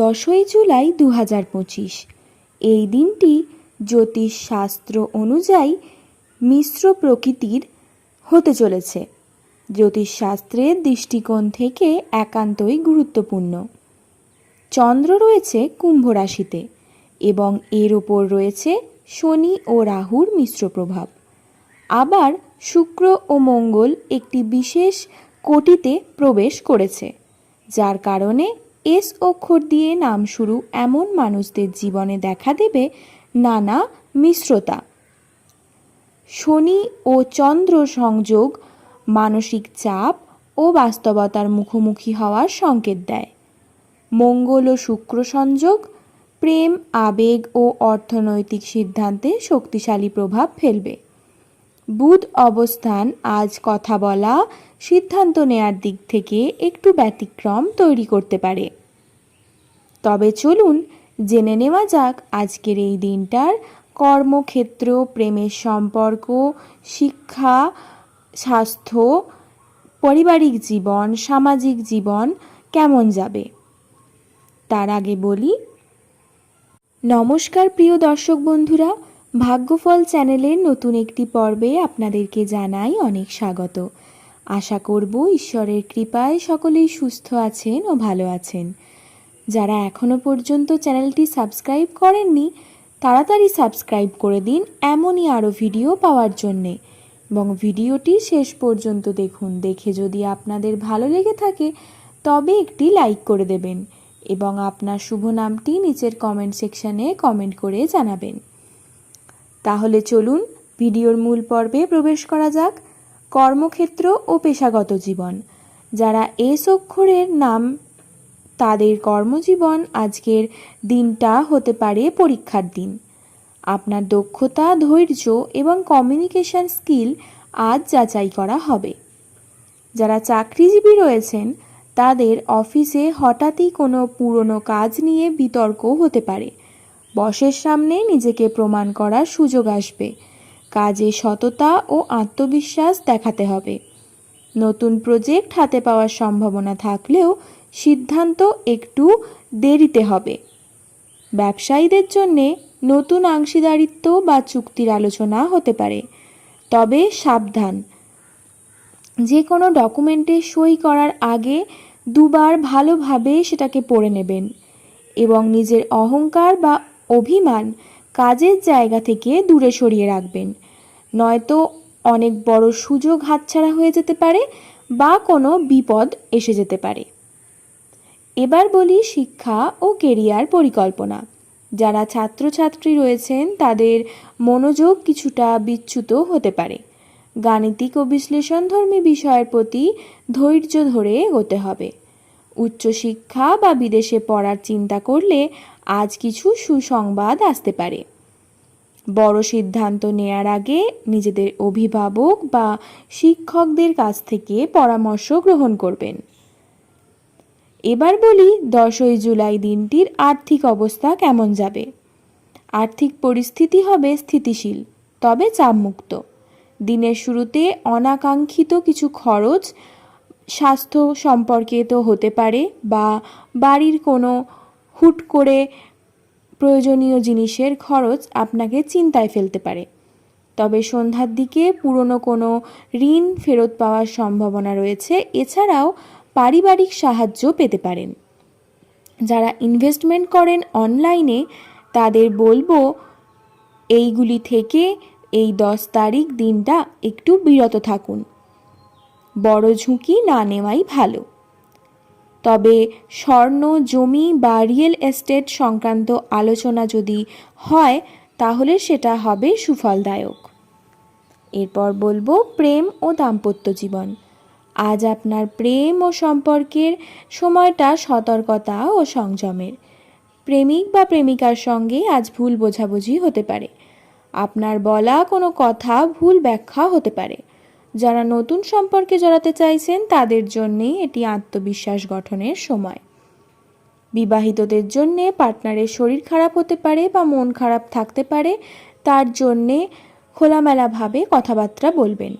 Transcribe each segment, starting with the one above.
দশই জুলাই দু হাজার পঁচিশ। এই দিনটি জ্যোতিষশাস্ত্র অনুযায়ী মিশ্র প্রকৃতির হতে চলেছে। জ্যোতিষশাস্ত্রের দৃষ্টিকোণ থেকে একান্তই গুরুত্বপূর্ণ। চন্দ্র রয়েছে কুম্ভ রাশিতে এবং এর ওপর রয়েছে শনি ও রাহুর মিশ্র প্রভাব। আবার শুক্র ও মঙ্গল একটি বিশেষ কোটিতে প্রবেশ করেছে, যার কারণে এস অক্ষর দিয়ে নাম শুরু এমন মানুষদের জীবনে দেখা দেবে নানা মিশ্রতা। শনি ও চন্দ্র সংযোগ মানসিক চাপ ও বাস্তবতার মুখোমুখি হওয়ার সংকেত দেয়। মঙ্গল ও শুক্র সংযোগ প্রেম, আবেগ ও অর্থনৈতিক সিদ্ধান্তে শক্তিশালী প্রভাব ফেলবে। বুধ অবস্থান, আজ কথা বলা, সিদ্ধান্ত নেয়ার দিক থেকে একটু ব্যতিক্রম তৈরি করতে পারে। তবে চলুন জেনে নেওয়া যাক আজকের এই দিনটার কর্মক্ষেত্র, প্রেমের সম্পর্ক, শিক্ষা, স্বাস্থ্য, পারিবারিক জীবন, সামাজিক জীবন কেমন যাবে? তার আগে বলি, নমস্কার প্রিয় দর্শক বন্ধুরা ভাগ্যফল চ্যানেলের নতুন একটি পর্বে আপনাদেরকে জানাই অনেক স্বাগত। আশা করব ঈশ্বরের কৃপায় সকলেই সুস্থ আছেন ও ভালো আছেন। যারা এখনও পর্যন্ত চ্যানেলটি সাবস্ক্রাইব করেননি, তাড়াতাড়ি সাবস্ক্রাইব করে দিন এমনই আরও ভিডিও পাওয়ার জন্যে। এবং ভিডিওটি শেষ পর্যন্ত দেখুন, দেখে যদি আপনাদের ভালো লেগে থাকে, তবে একটি লাইক করে দেবেন এবং আপনার শুভ নামটি নিচের কমেন্ট সেকশানে কমেন্ট করে জানাবেন। তাহলে চলুন ভিডিওর মূল পর্বে প্রবেশ করা যাক, কর্মক্ষেত্র ও পেশাগত জীবন। যারা এস অক্ষরের নাম, তাদের কর্মজীবন আজকের দিনটা হতে পারে পরীক্ষার দিন। আপনার দক্ষতা, ধৈর্য এবং কমিউনিকেশন স্কিল আজ যাচাই করা হবে। যারা চাকরিজীবী রয়েছেন, তাদের অফিসে হঠাৎই কোনো পুরনো কাজ নিয়ে বিতর্ক হতে পারে। বসের সামনে নিজেকে প্রমাণ করার সুযোগ আসবে। কাজে সততা ও আত্মবিশ্বাস দেখাতে হবে। নতুন প্রজেক্ট হাতে পাওয়ার সম্ভাবনা থাকলেও সিদ্ধান্ত একটু দেরিতে হবে। ব্যবসায়ীদের জন্যে নতুন অংশীদারিত্ব বা চুক্তির আলোচনা হতে পারে। তবে সাবধান। যে কোনো ডকুমেন্টে সই করার আগে দুবার ভালোভাবে সেটাকে পড়ে নেবেন এবং নিজের অহংকার বা অভিমান কাজের জায়গা থেকে দূরে সরিয়ে রাখবেন। নয়তো অনেক বড় সুযোগ হাতছাড়া হয়ে যেতে পারে বা কোনো বিপদ এসে যেতে পারে। এবার বলি শিক্ষা ও কেরিয়ার পরিকল্পনা। যারা ছাত্রছাত্রী রয়েছেন, তাদের মনোযোগ কিছুটা বিচ্যুত হতে পারে। গাণিতিক ও বিশ্লেষণধর্মী বিষয়ের প্রতি ধৈর্য ধরে এগোতে হবে। উচ্চশিক্ষা বা বিদেশে পড়ার চিন্তা করলে আজ কিছু সুসংবাদ আসতে পারে। বড় সিদ্ধান্ত নেয়ার আগে নিজেদের অভিভাবক বা শিক্ষকদের কাছ থেকে পরামর্শ গ্রহণ করবেন। এবার বলি দশই জুলাই দিনটির আর্থিক অবস্থা কেমন যাবে? আর্থিক পরিস্থিতি হবে স্থিতিশীল, তবে চাপমুক্ত। দিনের শুরুতে অনাকাঙ্ক্ষিত কিছু খরচ স্বাস্থ্য সম্পর্কে তো হতে পারে বা বাড়ির কোনো হুট করে প্রয়োজনীয় জিনিসের খরচ আপনাকে চিন্তায় ফেলতে পারে। তবে সন্ধ্যার দিকে পুরনো কোনো ঋণ ফেরত পাওয়ার সম্ভাবনা রয়েছে, এছাড়াও পারিবারিক সাহায্য পেতে পারেন। যারা ইনভেস্টমেন্ট করেন অনলাইনে তাদের বলব এইগুলি থেকে এই দশ তারিখ দিনটা একটু বিরত থাকুন। বড় ঝুঁকি না নেওয়াই ভালো। তবে স্বর্ণ, জমি বা রিয়েল এস্টেট সংক্রান্ত আলোচনা যদি হয়, তাহলে সেটা হবে সুফলদায়ক। এরপর বলব প্রেম ও দাম্পত্য জীবন। আজ আপনার প্রেম ও সম্পর্কের সময়টা সতর্কতা ও সংযমের। প্রেমিক বা প্রেমিকার সঙ্গে আজ ভুল বোঝাবুঝি হতে পারে। আপনার বলা কোনো কথা ভুল ব্যাখ্যা হতে পারে। যারা নতুন সম্পর্কে জড়াতে চাইছেন, তাদের জন্যেই এটি আত্মবিশ্বাস গঠনের সময়। বিবাহিতদের জন্যে পার্টনারের শরীর খারাপ হতে পারে বা মন খারাপ থাকতে পারে, তার জন্যে খোলামেলাভাবে কথাবার্তা বলবেন।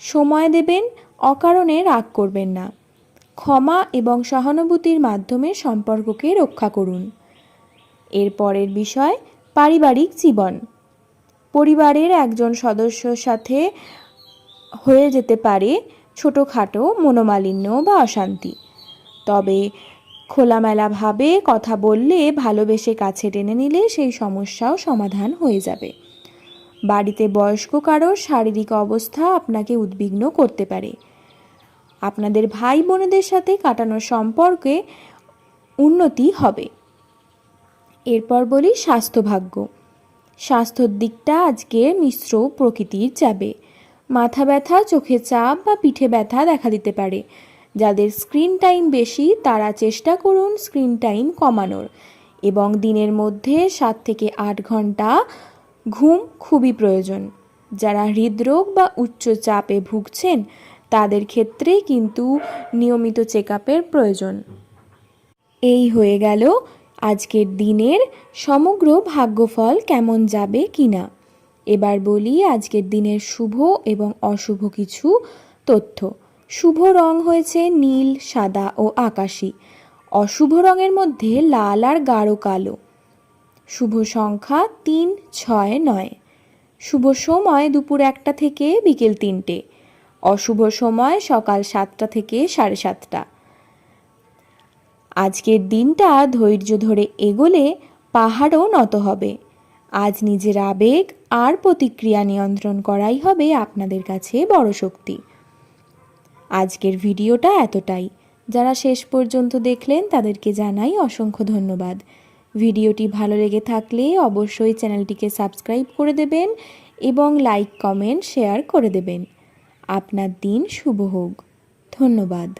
সময় দেবেন, অকারণে রাগ করবেন না। ক্ষমা এবং সহানুভূতির মাধ্যমে সম্পর্ককে রক্ষা করুন। এরপরের বিষয়, পারিবারিক জীবন। পরিবারের একজন সদস্যর সাথে হয়ে যেতে পারে ছোটোখাটো, মনোমালিন্য বা অশান্তি। তবে খোলামেলাভাবে কথা বললে, ভালোবেসে কাছে টেনে নিলে সেই সমস্যাও সমাধান হয়ে যাবে। বাড়িতে বয়স্ক কারোর শারীরিক অবস্থা আপনাকে উদ্বিগ্ন করতে পারে। আপনাদের ভাই বোনেদের সাথে কাটানোর সম্পর্কে উন্নতি হবে। এরপর বলি স্বাস্থ্যভাগ্য। স্বাস্থ্যর দিকটা আজকে মিশ্র প্রকৃতির যাবে মাথা ব্যথা, চোখে চাপ বা পিঠে ব্যথা দেখা দিতে পারে। যাদের স্ক্রিন টাইম বেশি, তারা চেষ্টা করুন স্ক্রিন টাইম কমানোর। এবং দিনের মধ্যে সাত থেকে আট ঘণ্টা ঘুম খুবই প্রয়োজন। যারা হৃদরোগ বা উচ্চ চাপে ভুগছেন, তাদের ক্ষেত্রে কিন্তু নিয়মিত চেক প্রয়োজন। এই হয়ে গেল আজকের দিনের সমগ্র ভাগ্যফল কেমন যাবে কিনা। এবার বলি আজকের দিনের শুভ এবং অশুভ কিছু তথ্য। শুভ রং হয়েছে নীল, সাদা ও আকাশী। অশুভ রঙের মধ্যে লাল আর গাঢ় কালো। শুভ সংখ্যা তিন, ছয়, নয়। শুভ সময় দুপুর একটা থেকে বিকেল তিনটে। অশুভ সময় সকাল সাতটা থেকে সাড়ে সাতটা। আজকের দিনটা ধৈর্য ধরে এগোলে পাহাড়ও নত হবে। আজ নিজের আবেগ আর প্রতিক্রিয়া নিয়ন্ত্রণ করাই হবে আপনাদের কাছে বড় শক্তি। আজকের ভিডিওটা এতটাই। যারা শেষ পর্যন্ত দেখলেন, তাদেরকে জানাই অসংখ্য ধন্যবাদ। ভিডিওটি ভালো লেগে থাকলে অবশ্যই চ্যানেলটিকে সাবস্ক্রাইব করে দেবেন এবং লাইক, কমেন্ট, শেয়ার করে দেবেন। আপনার দিন শুভ হোক। ধন্যবাদ।